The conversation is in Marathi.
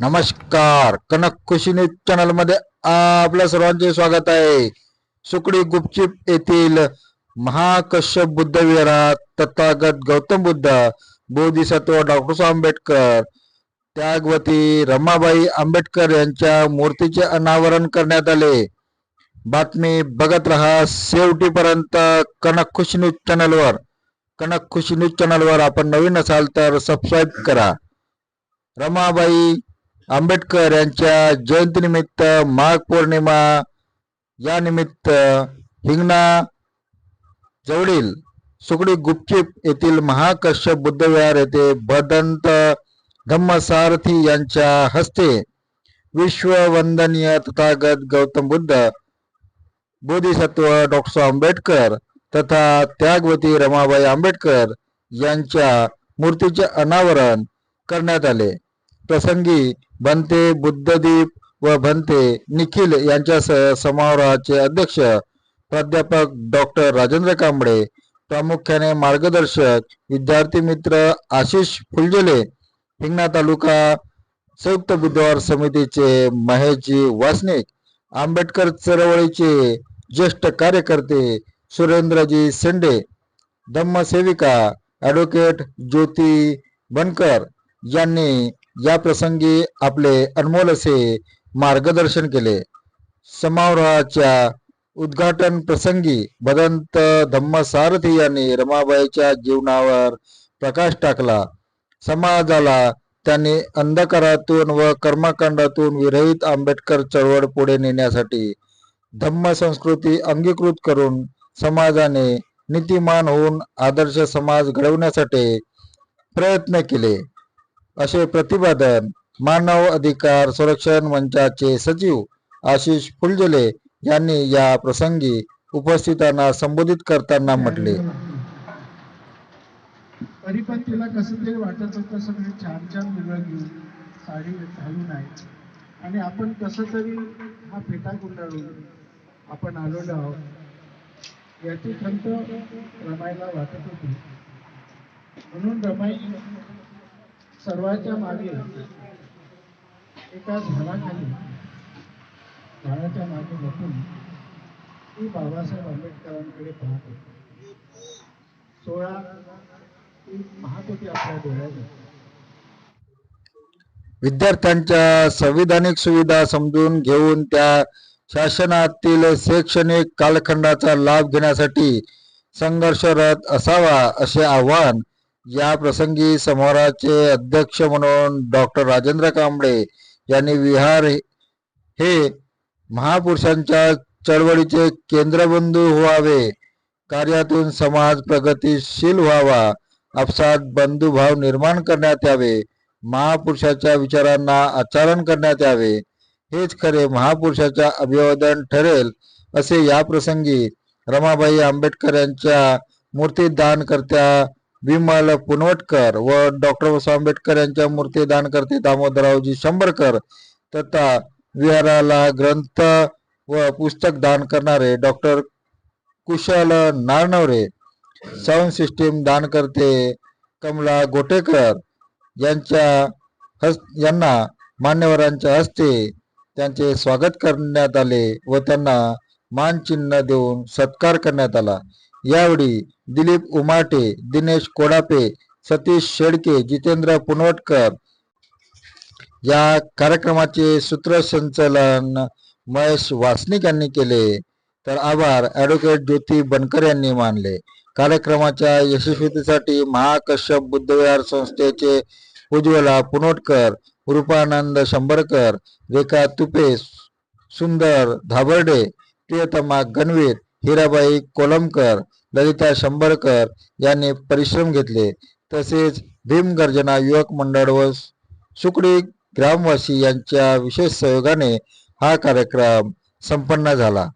नमस्कार. कनक खुशी न्यूज चॅनलमध्ये आपल्या सर्वांचे स्वागत आहे. सुकडी गुपचिप येथील महाकश्यप बुद्ध विहारात तथागत गौतम बुद्ध बोधिसत्व डॉक्टर आंबेडकर त्यागवती रमाबाई आंबेडकर यांच्या मूर्तीचे अनावरण करण्यात आले. बातमी बघत रहा शेवटीपर्यंत कनक खुशी न्यूज चॅनलवर. कनक खुशी न्यूज चॅनलवर आपण नवीन असाल तर सबस्क्राईब करा. रमाबाई आंबेडकर यांच्या जयंतीनिमित्त माघ पौर्णिमा या निमित्त हिंगणा जवळील सुकडी गुपचिप येथील महाकश्यप बुद्धविहार येथे भदंत धम्मसारथी यांच्या हस्ते विश्ववंदनीय तथागत गौतम बुद्ध बोधिसत्व डॉक्टर आंबेडकर तथा त्यागवती रमाबाई आंबेडकर यांच्या मूर्तीचे अनावरण करण्यात आले. प्रसंगी भंते बुद्धदीप व भंते निखिल यांच्यासह समारोहाचे अध्यक्ष प्राध्यापक डॉक्टर राजेंद्र कांबळे प्रामुख्याने मार्गदर्शक विद्यार्थी मित्र आशिष फुलजले हिंगणा तालुका संयुक्त बुधवार समितीचे महेशजी वासनिक आंबेडकर चळवळीचे ज्येष्ठ कार्यकर्ते सुरेंद्रजी सेंडे धम्मसेविका ॲडव्होकेट ज्योती बनकर यांनी या प्रसंगी आपले अनमोल असे मार्गदर्शन केले. समारोहाच्या उद्घाटन प्रसंगी भदंत धम्मसारथी यांनी रमाबाईच्या जीवनावर प्रकाश टाकला. समाजाला त्यांनी अंधकारातून व कर्मकांडातून विरहित आंबेडकर चळवळ पुढे नेण्यासाठी धम्म संस्कृती अंगीकृत करून समाजाने नीतिमान होऊन आदर्श समाज घडवण्यासाठी प्रयत्न केले. असे प्रतिपादन मानव अधिकार संरक्षण मंचाचे सचिव आशिष फुलजले यांनी या प्रसंगी उपस्थितांना संबोधित करताना म्हटले. तरी पण तिला कसं तरी वाटत होतं सगळे छान छान मुलं घेऊन साडी घालून आहेत आणि आपण कसं तरी हा फेटा गुंडाळून आपण आलेलो आहोत याची खंत रमायला वाटत होती. म्हणून रमाई सर्वांच्या मागे एका झाडाखाली झाडाच्या मागे लपून ती बाबासाहेब आंबेडकरांकडे पाहत होते. सोळा ती पाहत होती आपल्या डोळ्याने विद्यार्थ्यांच्या संविधानिक सुविधा समजून घेऊन त्या शासनातील शैक्षणिक कालखंडाचा लाभ घेण्यासाठी संघर्षरत असावा असे आवाहन या प्रसंगी समारोहाचे अध्यक्ष म्हणून डॉक्टर राजेंद्र कांबळे यांनी विहार हे महापुरुषांच्या चळवळीचे केंद्रबिंदू व्हावे. कार्यातून समाज प्रगतीशील व्हावा. आपसात बंधुभाव निर्माण करण्यात यावे. महापुरुषाच्या विचारांना आचरण करण्यात यावे. हेच खरे महापुरुषाच्या अभिवादन ठरेल असे या प्रसंगी रमाबाई आंबेडकर यांच्या मूर्ती दानकर्त्या विमल पुनवटकर व डॉक्टर बाबासाहेब आंबेडकर यांच्या मूर्ती दानकर्ते दामोदरावजी शंभरकर. तथा विहाराला ग्रंथ व पुस्तक दान करणारे doctor Kushal Naranaware. Sound system दानकर्ते Kamala Gotekar. यांच्या हस्त यांना मान्यवरांच्या हस्ते त्यांचे स्वागत करण्यात आले व त्यांना मानचिन्ह देऊन सत्कार करण्यात आला. यावेळी दिलीप उमाटे दिनेश कोडापे सतीश शेडके जितेंद्र पुनवटकर. या कार्यक्रमाचे सूत्रसंचालन महेश वासनिक यांनी केले. तर आभार ॲडव्होकेट ज्योती बनकर यांनी मानले. कार्यक्रमाच्या यशस्वीतेसाठी महाकश्यप बुद्धविहार संस्थेचे उज्ज्वला पुनोटकर रूपानंद शंभरकर रेखा तुपे सुंदर धाबर्डे प्रियतमा गणवीर हिराबाई कोलमकर ललिता शंभरकर यांनी परिश्रम घेतले. तसेच भीमगर्जना युवक मंडळ व सुकडी ग्रामवासी यांच्या विशेष सहयोगाने हा कार्यक्रम संपन्न झाला.